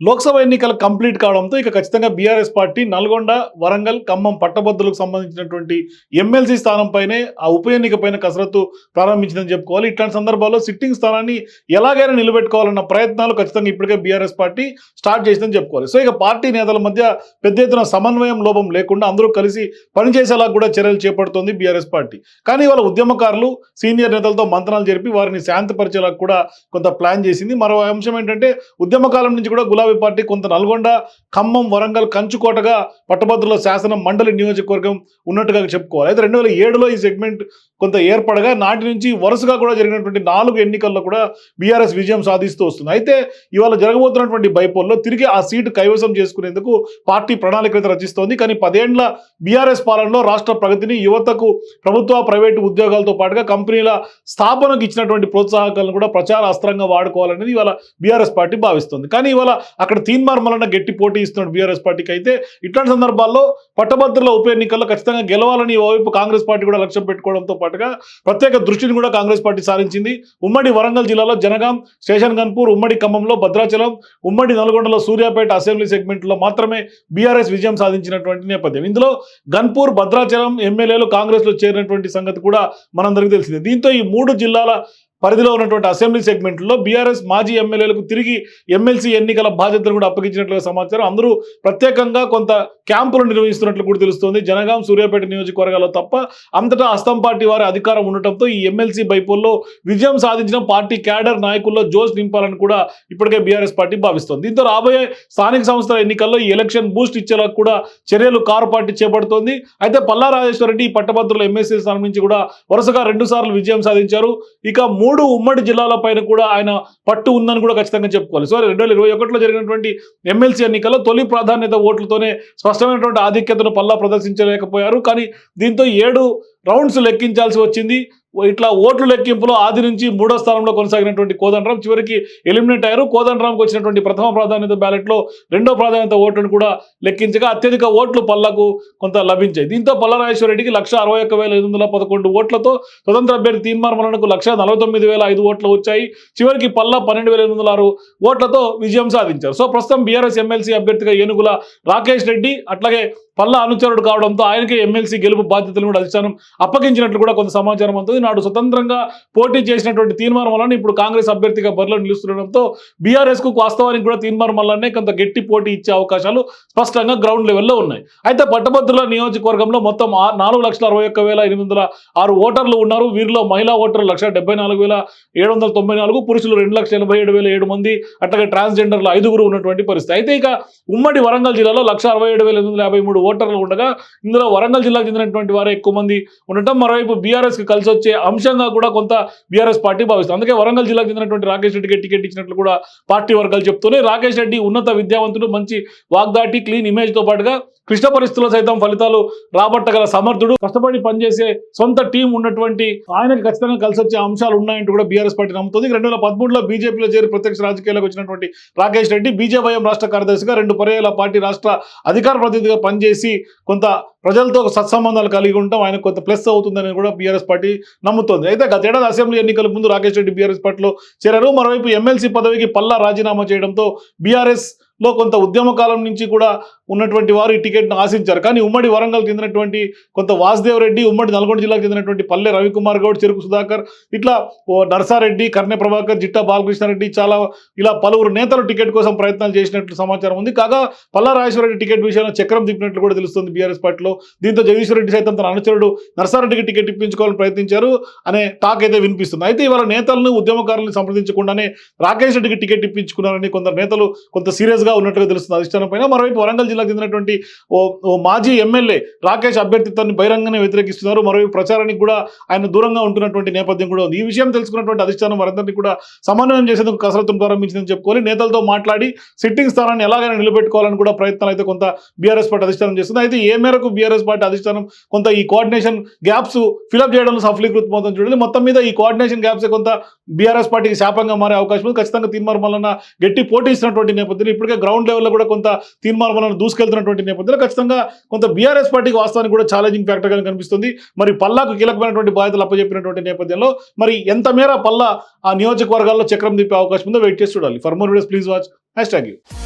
లోక్సభ ఎన్నికలు కంప్లీట్ కావడంతో ఇక ఖచ్చితంగా బీఆర్ఎస్ పార్టీ నల్గొండ వరంగల్ ఖమ్మం పట్టభద్రులకు సంబంధించినటువంటి ఎమ్మెల్సీ స్థానంపైనే ఆ ఉప ఎన్నిక పైన కసరత్తు ప్రారంభించిందని చెప్పుకోవాలి. ఇట్లాంటి సందర్భాల్లో సిట్టింగ్ స్థానాన్ని ఎలాగైనా నిలబెట్టుకోవాలన్న ప్రయత్నాలు ఖచ్చితంగా ఇప్పటికే బీఆర్ఎస్ పార్టీ స్టార్ట్ చేసిందని చెప్పుకోవాలి. సో ఇక పార్టీ నేతల మధ్య పెద్ద ఎత్తున సమన్వయం లోపం లేకుండా అందరూ కలిసి పనిచేసేలా కూడా చర్యలు చేపడుతోంది బీఆర్ఎస్ పార్టీ. కానీ వాళ్ళ ఉద్యమకారులు సీనియర్ నేతలతో మంత్రాలు జరిపి వారిని శాంతపరిచేలా కూడా కొంత ప్లాన్ చేసింది. మరో అంశం ఏంటంటే ఉద్యమ కాలం నుంచి కూడా గులాబీ పార్టీ కొంత నల్గొండ ఖమ్మం వరంగల్ కంచుకోటగా పట్టభద్రుల శాసనం మండలి నియోజకవర్గం ఉన్నట్టుగా చెప్పుకోవాలి. అయితే రెండు వేల ఏడులో ఈ సెగ్మెంట్ కొంత ఏర్పడగా నాటి నుంచి వరుసగా కూడా జరిగినటువంటి నాలుగు ఎన్నికల్లో కూడా బీఆర్ఎస్ విజయం సాధిస్తూ వస్తుంది. అయితే ఇవాళ జరగబోతున్నటువంటి బైపోల్లో తిరిగి ఆ సీటు కైవసం చేసుకునేందుకు పార్టీ ప్రణాళిక రచిస్తోంది. కానీ పదేండ్ల బీఆర్ఎస్ పాలనలో రాష్ట్ర ప్రగతిని యువతకు ప్రభుత్వ ప్రైవేటు ఉద్యోగాలతో పాటుగా కంపెనీల స్థాపనకు ఇచ్చినటువంటి ప్రోత్సాహకాలను కూడా ప్రచార అస్త్రంగా వాడుకోవాలనేది ఇవాళ బీఆర్ఎస్ పార్టీ భావిస్తుంది. కానీ ఇవాళ అక్కడ తీన్మార్ మల్లన్న గట్టి పోటీ ఇస్తున్నాడు బీఆర్ఎస్ పార్టీకి. అయితే ఇట్లాంటి సందర్భాల్లో పట్టభద్రుల ఉప ఎన్నికల్లో ఖచ్చితంగా గెలవాలని ఓవైపు కాంగ్రెస్ పార్టీ కూడా లక్ష్యం పెట్టుకోవడంతో పాటుగా ప్రత్యేక దృష్టిని కూడా కాంగ్రెస్ పార్టీ సాధించింది ఉమ్మడి వరంగల్ జిల్లాలో జనగాం స్టేషన్ గన్పూర్ ఉమ్మడి ఖమ్మంలో భద్రాచలం ఉమ్మడి నల్గొండలో సూర్యాపేట అసెంబ్లీ సెగ్మెంట్లో మాత్రమే బీఆర్ఎస్ విజయం సాధించినటువంటి నేపథ్యం. ఇందులో గన్పూర్ భద్రాచలం ఎమ్మెల్యేలు కాంగ్రెస్లో చేరినటువంటి సంగతి కూడా మనందరికీ తెలిసింది. దీంతో ఈ మూడు జిల్లాల పరిధిలో ఉన్నటువంటి అసెంబ్లీ సెగ్మెంట్లో బీఆర్ఎస్ మాజీ ఎమ్మెల్యేలకు తిరిగి ఎమ్మెల్సీ ఎన్నికల బాధ్యతలు కూడా అప్పగించినట్లుగా సమాచారం. అందరూ ప్రత్యేకంగా కొంత క్యాంపులు నిర్వహిస్తున్నట్లు కూడా తెలుస్తోంది. జనగాం సూర్యాపేట నియోజకవర్గాల్లో తప్ప అంతటా అస్తం పార్టీ వారి అధికారం ఉండటంతో ఈ ఎమ్మెల్సీ బైపోల్లో విజయం సాధించిన పార్టీ క్యాడర్ నాయకుల్లో జోష్ నింపాలని కూడా ఇప్పటికే బీఆర్ఎస్ పార్టీ భావిస్తోంది. దీంతో రాబోయే స్థానిక సంస్థల ఎన్నికల్లో ఈ ఎలక్షన్ బూస్ట్ ఇచ్చేలా కూడా చర్యలు కారు పార్టీ చేపడుతోంది. అయితే పల్లా రెడ్డి ఈ పట్టభద్రుల ఎమ్మెల్సీ స్థానం నుంచి కూడా వరుసగా రెండు సార్లు విజయం సాధించారు. ఇక మూడు ఉమ్మడి జిల్లాల పైన కూడా ఆయన పట్టు ఉందని కూడా ఖచ్చితంగా చెప్పుకోవాలి. సో రెండు వేల ఇరవై ఒకటిలో జరిగినటువంటి ఎమ్మెల్సీ ఎన్నికల్లో తొలి ప్రాధాన్యత ఓట్లతోనే స్పష్టమైనటువంటి ఆధిక్యతను పల్లా ప్రదర్శించలేకపోయారు. కానీ దీంతో ఏడు రౌండ్స్ లెక్కించాల్సి వచ్చింది. ఇట్లా ఓట్ల లెక్కింపులో ఆది నుంచి మూడో స్థానంలో కొనసాగినటువంటి కోదండరాం. చివరికి ఎలిమినేట్ అయ్యారు. కోదండరాంకి వచ్చినటువంటి ప్రథమ ప్రాధాన్యత బ్యాలెట్లో రెండో ప్రాధాన్యత ఓట్లను కూడా లెక్కించగా అత్యధిక ఓట్లు పల్లకు కొంత లభించాయి. దీంతో పల్లరాజేశ్వరరెడ్డికి లక్ష అరవై ఒక్క వేల ఐదు వందల పదకొండు ఓట్లతో స్వతంత్ర అభ్యర్థి తీన్మార్ మరణకు లక్ష నలభై తొమ్మిది వేల ఐదు ఓట్లు వచ్చాయి. చివరికి పల్ల పన్నెండు వేల ఎనిమిది వందల ఆరు ఓట్లతో విజయం సాధించారు. సో ప్రస్తుతం బీఆర్ఎస్ ఎమ్మెల్సీ అభ్యర్థిగా ఏనుగుల రాకేష్ రెడ్డి అట్లాగే పల్ల అనుచరుడు కావడంతో ఆయనకే ఎమ్మెల్సీ గెలుపు బాధ్యతలు కూడా అధిష్టానం అప్పగించినట్లు కూడా కొంత సమాచారం అందుతుంది. నాడు స్వతంత్రంగా పోటీ చేసినటువంటి తీర్మానం వలన ఇప్పుడు కాంగ్రెస్ అభ్యర్థిగా బరిలో నిలుస్తుండడంతో బీఆర్ఎస్కు వాస్తవానికి కూడా తీర్మానం వల్లనే కొంత గట్టి పోటీ ఇచ్చే అవకాశాలు స్పష్టంగా గ్రౌండ్ లెవెల్లో ఉన్నాయి. అయితే పట్టభద్రుల నియోజకవర్గంలో మొత్తం నాలుగు లక్షల అరవై ఒక్క వేల ఎనిమిది వందల ఆరు ఓటర్లు ఉన్నారు. వీరిలో మహిళా ఓటర్లు లక్ష డెబ్బై నాలుగు వేల ఏడు వందల తొంభై నాలుగు పురుషులు రెండు లక్షల ఎనభై ఏడు వేల ఏడు మంది అట్లాగే ట్రాన్స్జెండర్లు ఐదుగురు ఉన్నటువంటి పరిస్థితి. అయితే ఇక ఉమ్మడి వరంగల్ జిల్లాలో లక్ష అరవై ఏడు వేల ఎనిమిది వందల యాభై మూడు ఓటర్లు ఉండగా ఇందులో వరంగల్ జిల్లాకు చెందినటువంటి వారే ఎక్కువ మంది ఉండటం. మరోవైపు బీఆర్ఎస్కి కలిసి వచ్చే అంశంగా కూడా కొంత బీఆర్ఎస్ పార్టీ భావిస్తుంది. అందుకే వరంగల్ జిల్లాకు చెందినటువంటి రాకేష్ రెడ్డికి టికెట్ ఇచ్చినట్లు కూడా పార్టీ వర్గాలు చెప్తూనే రాకేష్ రెడ్డి ఉన్నత విద్యావంతుడు మంచి వాగ్దాటి క్లీన్ ఇమేజ్తో పాటుగా క్లిష్ట పరిస్థితుల్లో సైతం ఫలితాలు రాబట్టగల సమర్థుడు. కష్టపడి పనిచేసే సొంత టీం ఉన్నటువంటి ఆయనకు ఖచ్చితంగా కలిసి వచ్చే అంశాలు ఉన్నాయంటూ కూడా బీఆర్ఎస్ పార్టీ నమ్ముతుంది. రెండు వేల పదమూడులో బీజేపీలో చేరి ప్రత్యక్ష రాజకీయాలకు వచ్చినటువంటి రాకేష్ రెడ్డి బీజేవైఎం రాష్ట్ర కార్యదర్శిగా రెండు పర్యాల పార్టీ రాష్ట్ర అధికార ప్రతినిధిగా పనిచేసి కొంత ప్రజలతో సత్సంబంధాలు కలిగి ఉండటం ఆయన కొంత ప్లస్ అవుతుందని కూడా బీఆర్ఎస్ పార్టీ నమ్ముతోంది. అయితే గతేడాది అసెంబ్లీ ఎన్నికల ముందు రాకేష్ రెడ్డి బీఆర్ఎస్ పార్టీలో చేరారు. మరోవైపు ఎమ్మెల్సీ పదవికి పల్లా రాజీనామా చేయడంతో బీఆర్ఎస్లో కొంత ఉద్యమ కాలం నుంచి కూడా ఉన్నటువంటి వారు ఈ టికెట్ను ఆశించారు. కానీ ఉమ్మడి వరంగల్ చెందినటువంటి కొంత వాసుదేవ్ రెడ్డి ఉమ్మడి నల్గొండ జిల్లాకు చెందినటువంటి పల్లె రవికుమార్ గౌడ్ చెరుకు సుధాకర్ ఇట్లా ఓ నర్సారెడ్డి కర్ణె ప్రభాకర్ జిట్టా బాలకృష్ణారెడ్డి చాలా ఇలా పలువురు నేతలు టికెట్ కోసం ప్రయత్నాలు చేసినట్లు సమాచారం ఉంది. కాగా పల్లా రాజేశ్వరరెడ్డి టికెట్ విషయంలో చక్రం తిప్పినట్లు కూడా తెలుస్తుంది బీఆర్ఎస్ పార్టీలో. దీంతో జగదీశ్వర రెడ్డి సైతం తన అనుచరుడు నర్సారెడ్డికి టికెట్ ఇప్పించుకోవాలని ప్రయత్నించారు అనే టాక్ అయితే వినిపిస్తుంది. అయితే ఇవాళ నేతలను ఉద్యమకారులను సంప్రదించకుండానే రాకేష్ రెడ్డికి టికెట్ ఇప్పించుకున్నారని కొందరు నేతలు కొంత సీరియస్గా ఉన్నట్టుగా తెలుస్తుంది. అధిష్టానం పైన మరోవైపు వరంగల్ జిల్లాకు చెందినటువంటి ఓ ఓ మాజీ ఎమ్మెల్యే రాకేష్ అభ్యర్థిత్వాన్ని బహిరంగంగా వ్యతిరేకిస్తున్నారు. మరోవైపు ప్రచారానికి కూడా ఆయన దూరంగా ఉంటున్నటువంటి నేపథ్యం కూడా ఉంది. ఈ విషయం తెలుసుకున్నటువంటి అధిష్టానం వారందరినీ కూడా సమన్వయం చేసేందుకు కసరత్తును ప్రారంభించిందని చెప్పుకొని నేతలతో మాట్లాడి సిట్టింగ్ స్థానాన్ని ఎలాగైనా నిలబెట్టుకోవాలని కూడా ప్రయత్నాలు అయితే కొంత బీఆర్ఎస్ పార్టీ అధిష్టానం చేస్తుంది. అయితే ఏ మేరకు బీఆర్ఎస్ పార్టీ అధిష్టానం కొంత ఈ కోఆర్డినేషన్ గ్యాప్స్ ఫిలప్ చేయడంలో సఫలీకృతం అవుతుంది చూడండి. మొత్తం మీద ఈ కోఆర్డినేషన్ గ్యాప్స్ కొంత బీఆర్ఎస్ పార్టీకి శాపంగా మారే అవకాశం ఉంది. ఖచ్చితంగా తీర్మార్ వలన గట్టి పోటీ ఇస్తున్నటువంటి నేపథ్యంలో ఇప్పటికే గ్రౌండ్ లెవెల్లో కూడా కొంత తీర్మానాలను దూసుకెళ్తున్నటువంటి నేపథ్యంలో ఖచ్చితంగా కొంత బీఆర్ఎస్ పార్టీకి వాస్తవానికి కూడా ఛాలెంజింగ్ ఫ్యాక్టర్గా కనిపిస్తుంది. మరి పల్లాకు కీలకమైనటువంటి బాధ్యతలు అప్పచెప్పినటువంటి నేపథ్యంలో మరి ఎంత మేర పల్లా ఆ నియోజకవర్గాల్లో చక్రం తిప్పే అవకాశం ఉందో వెయిట్ చేసి చూడాలి. For more videos please watch hashtag you